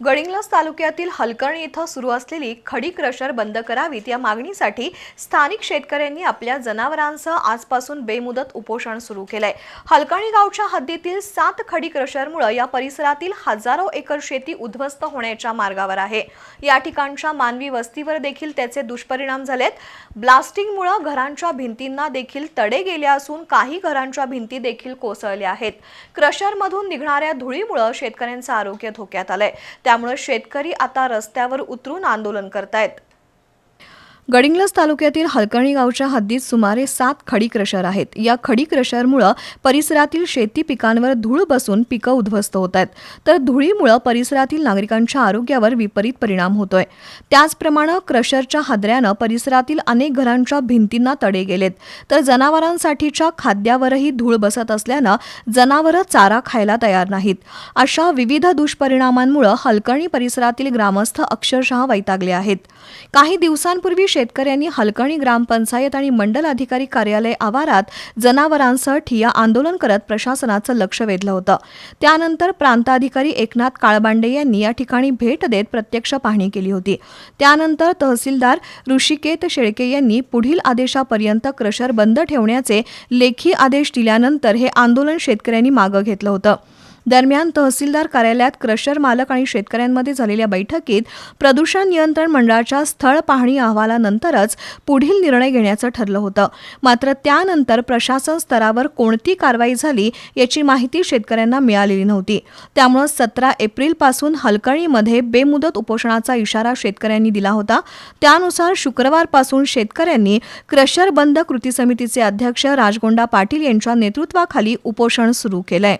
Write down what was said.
गडिंग्लज तालुक्यातील हलकर्णी इथं सुरू असलेली खडी क्रशर बंद करावीत या मागणीसाठी स्थानिक शेतकऱ्यांनी आपल्या जनावरांसह आजपासून बेमुदत उपोषण सुरू केलंय. हलकर्णी गावच्या हद्दीतील सात खडी क्रशरमुळे या परिसरातील हजारो एकर शेती उद्ध्वस्त होण्याच्या मार्गावर आहे. या ठिकाणच्या मानवी वस्तीवर देखील त्याचे दुष्परिणाम झालेत. ब्लास्टिंगमुळे घरांच्या भिंतींना देखील तडे गेले असून काही घरांच्या भिंती देखील कोसळल्या आहेत. क्रशरमधून निघणाऱ्या धुळीमुळे शेतकऱ्यांचं आरोग्य धोक्यात आलंय. त्यामुळे शेतकरी आता रस्त्यावर उतरून आंदोलन करतायत. गडिंग्लज तालुक्यातील हलकर्णी गावच्या हद्दीत सुमारे सात खडी क्रशर आहेत. या खडी क्रशरमुळं परिसरातील शेती पिकांवर धूळ बसून पिकं उद्ध्वस्त होत आहेत. तर धुळीमुळं परिसरातील नागरिकांच्या आरोग्यावर विपरीत परिणाम होतोय. त्याचप्रमाणे क्रशरच्या हादऱ्यानं परिसरातील अनेक घरांच्या भिंतींना तडे गेलेत. तर जनावरांसाठीच्या खाद्यावरही धूळ बसत असल्यानं जनावरं चारा खायला तयार नाहीत. अशा विविध दुष्परिणामांमुळे हलकर्णी परिसरातील ग्रामस्थ अक्षरशः वैतागले आहेत. काही दिवसांपूर्वी शेतकऱ्यांनी हलकणी ग्रामपंचायत आणि मंडल अधिकारी कार्यालय आवारात जनावरांसह ठिया आंदोलन करत प्रशासनाचं लक्ष वेधलं होतं. त्यानंतर प्रांताधिकारी एकनाथ काळबांडे यांनी या ठिकाणी भेट देत प्रत्यक्ष पाहणी केली होती. त्यानंतर तहसीलदार ऋषिकेत शेळके यांनी पुढील आदेशापर्यंत क्रशर बंद ठेवण्याचे लेखी आदेश दिल्यानंतर हे आंदोलन शेतकऱ्यांनी मागं घेतलं होतं. दरम्यान तहसीलदार कार्यालयात क्रशर मालक आणि शेतकऱ्यांमध्ये झालेल्या बैठकीत प्रदूषण नियंत्रण मंडळाच्या स्थळ पाहणी अहवालानंतरच पुढील निर्णय घेण्याचं ठरलं होतं. मात्र त्यानंतर प्रशासन स्तरावर कोणती कारवाई झाली याची माहिती शेतकऱ्यांना मिळालेली नव्हती. त्यामुळे सतरा एप्रिलपासून हलकणीमध्ये बेमुदत उपोषणाचा इशारा शेतकऱ्यांनी दिला होता. त्यानुसार शुक्रवारपासून शेतकऱ्यांनी क्रशर बंद कृती समितीचे अध्यक्ष राजगोंडा पाटील यांच्या नेतृत्वाखाली उपोषण सुरू केलंय.